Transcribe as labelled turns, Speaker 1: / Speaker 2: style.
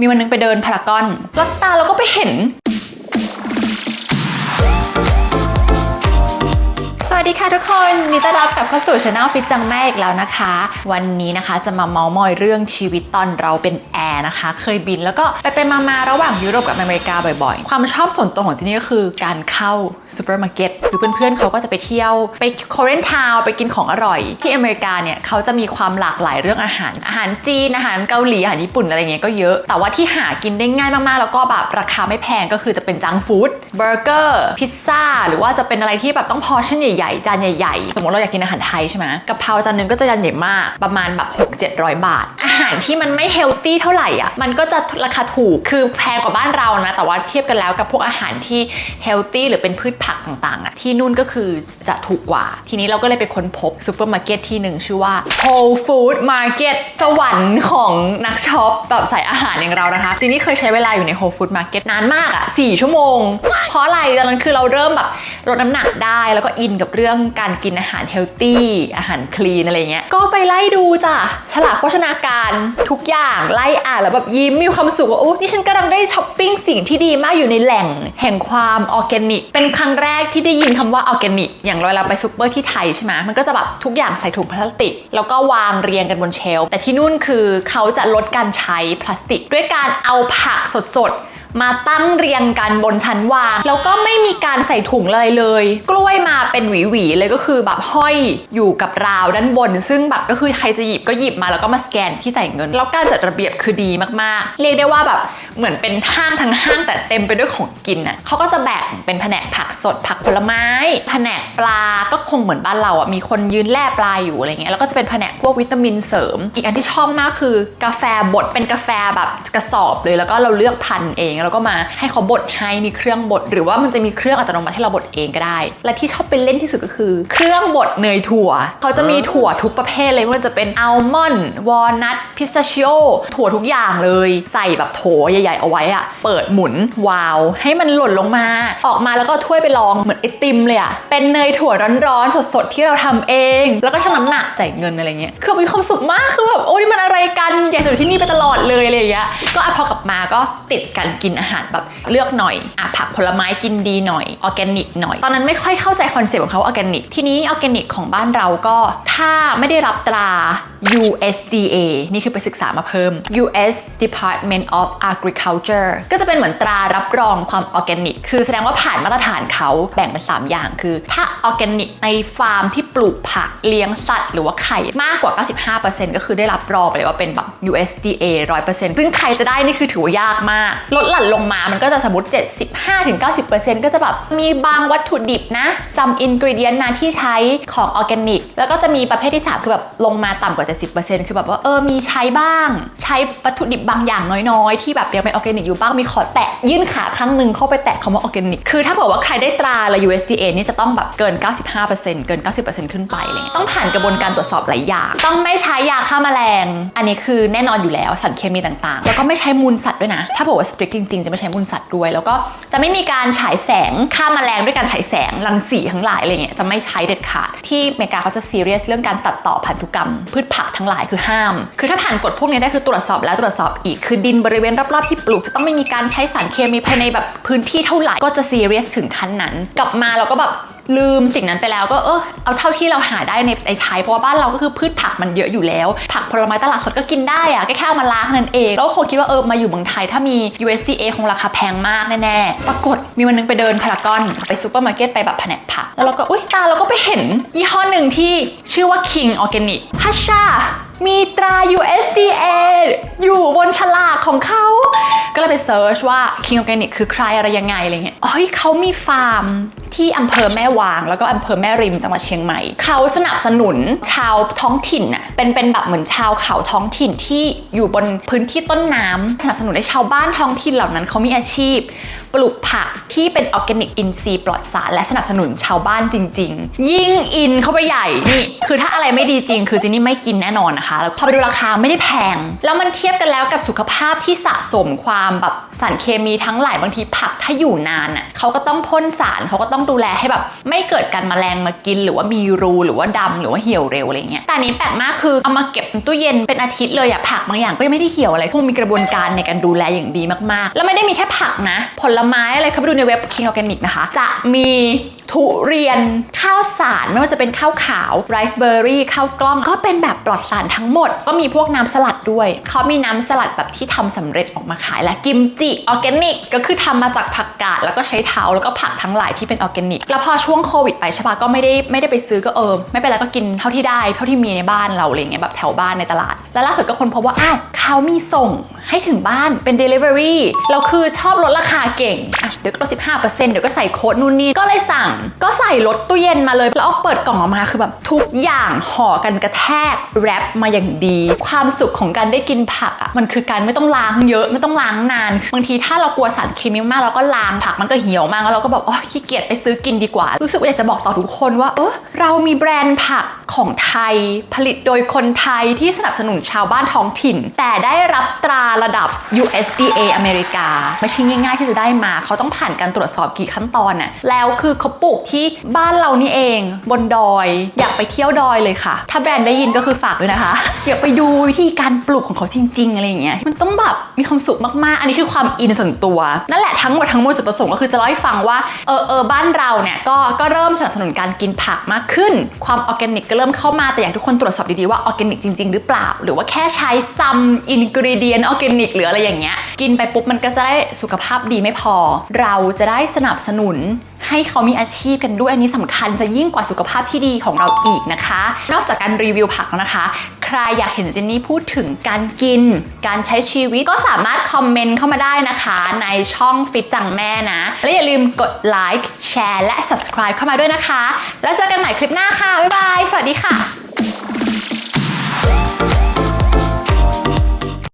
Speaker 1: มีวันนึงไปเดินพารากอนลัดตาเราก็ไปเห็น วัสดีค่ะทุกคนยินดีต้อนรับกลับเข้าสู่ช anel ฟิตจังแม่อีกแล้วนะคะ วันนี้นะคะจะมาเมาส์มอยเรื่องชีวิตตอนเราเป็นแอร์นะคะ เคยบินแล้วก็ไปไปมามาระหว่างยุโรปกับอเมริกาบ่อยๆ ความชอบส่วนตัวของที่นี่ก็คือการเข้าซูเปอร์มาร์เก็ตหรือเพื่อนๆเขาก็จะไปเที่ยวไปคอเรนทาวไปกินของอร่อย ที่อเมริกาเนี่ยเขาจะมีความหลากหลายเรื่องอาหาร อาหารจีนอาหารเกาหลีอาหารญี่ปุ่นอะไรเงี้ยก็เยอะ แต่ว่าที่หากินได้ง่ายมากๆ แล้วก็แบบราคาไม่แพงก็คือจะเป็นจังฟู้ดเบอร์เกอร์พิซซ่าหรือว่าจะเป็นอะไรที่แบบต้องพอชั่นใหญ่ๆ จานใหญ่ๆ สมมติเราอยากกินอาหารไทยใช่ไหมกะเพราจานหนึงก็จะจานใหญ่มาก ประมาณแบบ6 700 บาท อาหารที่มันไม่เฮลตี้เท่าไหร่อะ มันก็จะราคาถูก คือแพงกว่าบ้านเรานะ แต่ว่าเทียบกันแล้วกับพวกอาหารที่เฮลตี้หรือเป็นพืชผักต่างๆอะ ที่นู่นก็คือจะถูกกว่า ทีนี้เราก็เลยไปค้นพบซูเปอร์มาร์เก็ตที่หนึ่งชื่อว่า Whole Food Market สวรรค์ของนักช็อปแบบสายอาหารอย่างเรานะคะทีนี้เคยใช้เวลาอยู่ใน Whole Food Market นานมากอะ4ชั่วโมง เพราะอะไรตอนนั้นคือเราเริ่มแบบลดน้ำหนักได้แล้วก็อินกับเรื่องการกินอาหารเฮลตี้อาหารคลีนอะไรเงี้ยก็ไปไล่ดูจ้ะฉลากโภชนาการทุกอย่างไล่อ่านแล้วแบบยิ้มมีความสุขว่าโอ้นี่ฉันกำลังได้ช้อปปิ้งสิ่งที่ดีมากอยู่ในแหล่ง แห่งความออร์แกนิก เป็นครั้งแรกที่ได้ยินคำว่าออร์แกนิก อย่างเวลาไปซูเปอร์ที่ไทยใช่ไหมมันก็จะแบบทุกอย่างใส่ถุงพลาสติก แล้วก็วางเรียงกันบนเชลฟ์แต่ที่นู่นคือเขาจะลดการใช้พลาสติก ด้วยการเอาผักสดๆ มาตั้งเรียงกันบนชั้นวาง แล้วก็ไม่มีการใส่ถุงเลยเลย กล้วยมาเป็นหวีๆเลยก็คือแบบห้อยอยู่กับราวด้านบน ซึ่งแบบก็คือใครจะหยิบก็หยิบมาแล้วก็มาสแกนที่ใส่เงิน แล้วการจัดระเบียบคือดีมากๆ เรียกได้ว่าแบบ เหมือนเป็นห้างทั้งห้างแต่เต็มไปด้วยของกินอะเขาก็จะแบ่งเป็นแผนกผักสดผักผลไม้ แผนกปลาก็คงเหมือนบ้านเราอะมีคนยืนแล่ปลาอยู่อะไรเงี้ยแล้วก็จะเป็นแผนกพวกวิตามินเสริม อีกอันที่ชอบมากคือกาแฟบดเป็นกาแฟแบบกระสอบเลยแล้วก็เราเลือกพันเอง แล้วก็มาให้เขาบดให้มีเครื่องบดหรือว่ามันจะมีเครื่องอัตโนมัติให้เราบดเองก็ได้ และที่ชอบไปเล่นที่สุดก็คือ เครื่องบดเนยถั่ว เขาจะมีถั่วทุกประเภทเลยไม่ว่าจะเป็นอัลมอนด์วอลนัทพิสตาชิโอถั่วทุกอย่างเลย ใส่แบบโถใหญ่ๆเอาไว้อะเปิดหมุนวาวให้มันหล่นลงมา ออกมาแล้วก็ถ้วยไปลองเหมือนไอติมเลยอะเป็นเนยถั่วร้อนๆสดๆที่เราทำเอง แล้วก็ชั่งน้ำหนักจ่ายเงินอะไรเงี้ยคือมีความสุขมากคือแบบโอ้นี่มันอะไรกันอยากจะอยู่ที่นี่ไปตลอดเลยอะไรอย่างเงี้ยก็พอกลับมาก็ติดการกินอาหารแบบเลือกหน่อยอะผักผลไม้กินดีหน่อยออร์แกนิกหน่อย ตอนนั้นไม่ค่อยเข้าใจคอนเซ็ปต์ของเขาออร์แกนิกทีนี้ออร์แกนิกของบ้านเราก็ถ้าไม่ได้รับตรา USDA นี่คือไปศึกษามาเพิ่ม US Department of Agriculture ก็จะเป็นเหมือนตรารับรองความออร์แกนิก คือแสดงว่าผ่านมาตรฐานเขาแบ่งเป็น 3 อย่าง คือ ถ้าออร์แกนิกในฟาร์มที่ปลูกผักเลี้ยงสัตว์หรือว่าไข่มากกว่า 95%ก็คือได้รับรองไปเลยว่าเป็นแบบ USDA 100%ซึ่งใครจะได้นี่คือถือว่ายากมาก ลดหลั่นลงมามันก็จะสมมติ 75-90%ก็จะแบบมีบางวัตถุดิบนะ some ingredient นะที่ใช้ของออร์แกนิก แล้วก็จะมีประเภทที่ 3 คือแบบลงมาต่ำกว่า70%คือแบบว่าเออมีใช้บ้าง ใช้วัตถุดิบบางอย่างน้อยๆ ที่แบบยังเป็นออร์แกนิกอยู่บ้างมีขอแตะยื่นขาข้างหนึ่งเข้าไปแตะคำว่าออร์แกนิกคือถ้าบอกว่าใครได้ตราละ USDA นี่จะต้องแบบเกิน 95%เกิน 90%ขึ้นไปอะไรเงี้ยต้องผ่านกระบวนการตรวจสอบหลายอย่างต้องไม่ใช้ยาฆ่าแมลง อันนี้คือแน่นอนอยู่แล้วสารเคมีต่างๆ แล้วก็ไม่ใช้มูลสัตว์ด้วยนะ ถ้าบอกว่า strict จริงๆ จะไม่ใช้มูลสัตว์ด้วย แล้วก็จะไม่มีการฉายแสงฆ่าแมลงด้วยการฉายแสงรังสีทั้งหลายอะไรเงี้ยจะไม่ใช้เด็ดขาดที่อเมริกาเขาจะซีเรียสเรื่องการตัดต่อพันธุกรรมพืชผักทั้งหลายคือห้าม คือถ้าผ่านกฎพวกนี้ได้คือตรวจสอบแล้วตรวจสอบอีก คือดินบริเวณรอบๆที่ปลูกจะต้องไม่มีการใช้สารเคมีภายในแบบพื้นที่เท่าไหร่ก็จะซีเรียสถึงขั้นนั้น กลับมาเราก็แบบ ลืมสิ่งนั้นไปแล้วก็เออเอาเท่าที่เราหาได้ในในไทยเพราะว่าบ้านเราก็คือพืชผักมันเยอะอยู่แล้ว ผักผลไม้ตลาดสดก็กินได้อะแค่แค่เอามาล้างนั่นเองแล้วคงคิดว่าเออมาอยู่เมืองไทยถ้ามี USDA คงราคาแพงมากแน่ๆปรากฏมีวันนึงไปเดินพารากอนไปซูเปอร์มาร์เก็ตไปแบบแผนกผักแล้วเราก็อุ้ยตาเราก็ไปเห็นยี่ห้อหนึ่งที่ชื่อว่า King Organic ฮัชชา มีตรา USDA อยู่บนฉลากของเขา ก็เลยไปเซิร์ชว่า King Organic คือใครอะไรยังไงอะไรเงี้ยอ๋อเขามีฟาร์มที่อำเภอแม่วาง แล้วก็อำเภอแม่ริมจังหวัดเชียงใหม่ เขาสนับสนุนชาวท้องถิ่นน่ะเป็นเป็นแบบเหมือนชาวเขาท้องถิ่นที่อยู่บนพื้นที่ต้นน้ำสนับสนุนให้ชาวบ้านท้องถิ่นเหล่านั้นเขามีอาชีพปลูกผักที่เป็นออร์แกนิกอินทรีย์ปลอดสารและสนับสนุนชาวบ้านจริง ๆ ยิ่งอินเข้าไปใหญ่นี่ คือถ้าอะไรไม่ดีจริง คือจินนี่ไม่กินแน่นอนนะคะ แล้วพอไปดูราคาไม่ได้แพง แล้วมันเทียบกันแล้วกับสุขภาพที่สะสมความแบบสารเคมีทั้งหลายบางทีผักถ้าอยู่นานอะเขาก็ต้องพ่นสารเขาก็ต้องต้องดูแลให้แบบ ไม่เกิดการแมลงมากิน หรือว่ามีรูหรือว่าดำหรือว่าเหี่ยวเร็วอะไรเงี้ย แต่อันนี้แปลกมากคือเอามาเก็บในตู้เย็นเป็นอาทิตย์เลยอะผักบางอย่างก็ยังไม่ได้เหี่ยวอะไรคงมีกระบวนการในการดูแลอย่างดีมากๆ แล้วไม่ได้มีแค่ผักนะ ผลไม้อะไรเข้าไปดูในเว็บ King Organic นะคะ จะมี ทุเรียนข้าวสารไม่ว่าจะเป็นข้าวขาวไรซ์เบอร์รี่ข้าวกล้อง ก็เป็นแบบปลอดสารทั้งหมด ก็มีพวกน้ำสลัดด้วย เขามีน้ำสลัดแบบที่ทำสำเร็จออกมาขายและกิมจิออร์แกนิก ก็คือทำมาจากผักกาด แล้วก็ใช้เท้าแล้วก็ผักทั้งหลายที่เป็นออร์แกนิก แล้วพอช่วงโควิดไปใช่ปะก็ไม่ได้ไม่ได้ไปซื้อก็เออไม่เป็นไรก็กินเท่าที่ได้เท่าที่มีในบ้านเราอะไรเงี้ยแบบแถวบ้านในตลาด แล้วล่าสุดก็คนพบว่าอ้าวเขามีส่งให้ถึงบ้านเป็น Delivery เราคือชอบลดราคาเก่งอะเดี๋ยวก็ลด15%เดี๋ยวก็ใส่โค้ดนู่นนี่ก็เลยสั่งก็ใส่รถตู้เย็นมาเลย แล้วเอาเปิดกล่องออกมาคือแบบทุกอย่างห่อกันกระแทกแรปมาอย่างดี ความสุขของการได้กินผักอะมันคือการไม่ต้องล้างเยอะไม่ต้องล้างนาน บางทีถ้าเรากลัวสารเคมีมากเราก็ล้างผักมันก็เหี่ยวมากแล้วเราก็แบบอ๋อขี้เกียจไปซื้อกินดีกว่า รู้สึกว่าอยากจะบอกต่อทุกคนว่าเออเรามีแบรนด์ผัก ของไทย ผลิตโดยคนไทยที่สนับสนุนชาวบ้านท้องถิ่น แต่ได้รับตราระดับ USDA อเมริกา ไม่ใช่ง่าย ๆ ที่จะได้มา เขาต้องผ่านการตรวจสอบกี่ขั้นตอนน่ะแล้วคือเขาปลูกที่บ้านเรานี่เองบนดอย อยากไปเที่ยวดอยเลยค่ะ ถ้าแบรนด์ได้ยินก็คือฝากด้วยนะคะอยากไปดูวิธีการปลูกของเขาจริง ๆ อะไรอย่างเงี้ยมันต้องแบบมีความสุขมากๆ อันนี้คือความอินส่วนตัว นั่นแหละทั้งหมดทั้งมวลจุดประสงค์ก็คือจะเล่าให้ฟังว่าเออเออบ้านเราเนี่ยก็ก็เริ่มสนับสนุนการกินผักมากขึ้น ความออร์แกนิกก็เริ่มเข้ามาแต่อยากทุกคนตรวจสอบดีๆว่าออร์แกนิกจริง ๆ หรือเปล่า หรือว่าแค่ใช้ซัมอินกริเดียนออร์แกนิกหรืออะไรอย่างเงี้ยกินไปปุ๊บมันก็จะได้สุขภาพดีไม่พอ เราจะได้สนับสนุนให้เขามีอาชีพกันด้วยอันนี้สำคัญจะยิ่งกว่าสุขภาพที่ดีของเราอีกนะคะ นอกจากการรีวิวผักแล้วนะคะ ใครอยากเห็นเจนนี่พูดถึงการกิน การใช้ชีวิตก็สามารถคอมเมนต์เข้ามาได้นะคะในช่องฟิตจังแม่นะ และอย่าลืมกดไลค์แชร์และ subscribe เข้ามาด้วยนะคะ แล้วเจอกันใหม่คลิปหน้าค่ะ บ๊ายบาย สวัสดีค่ะ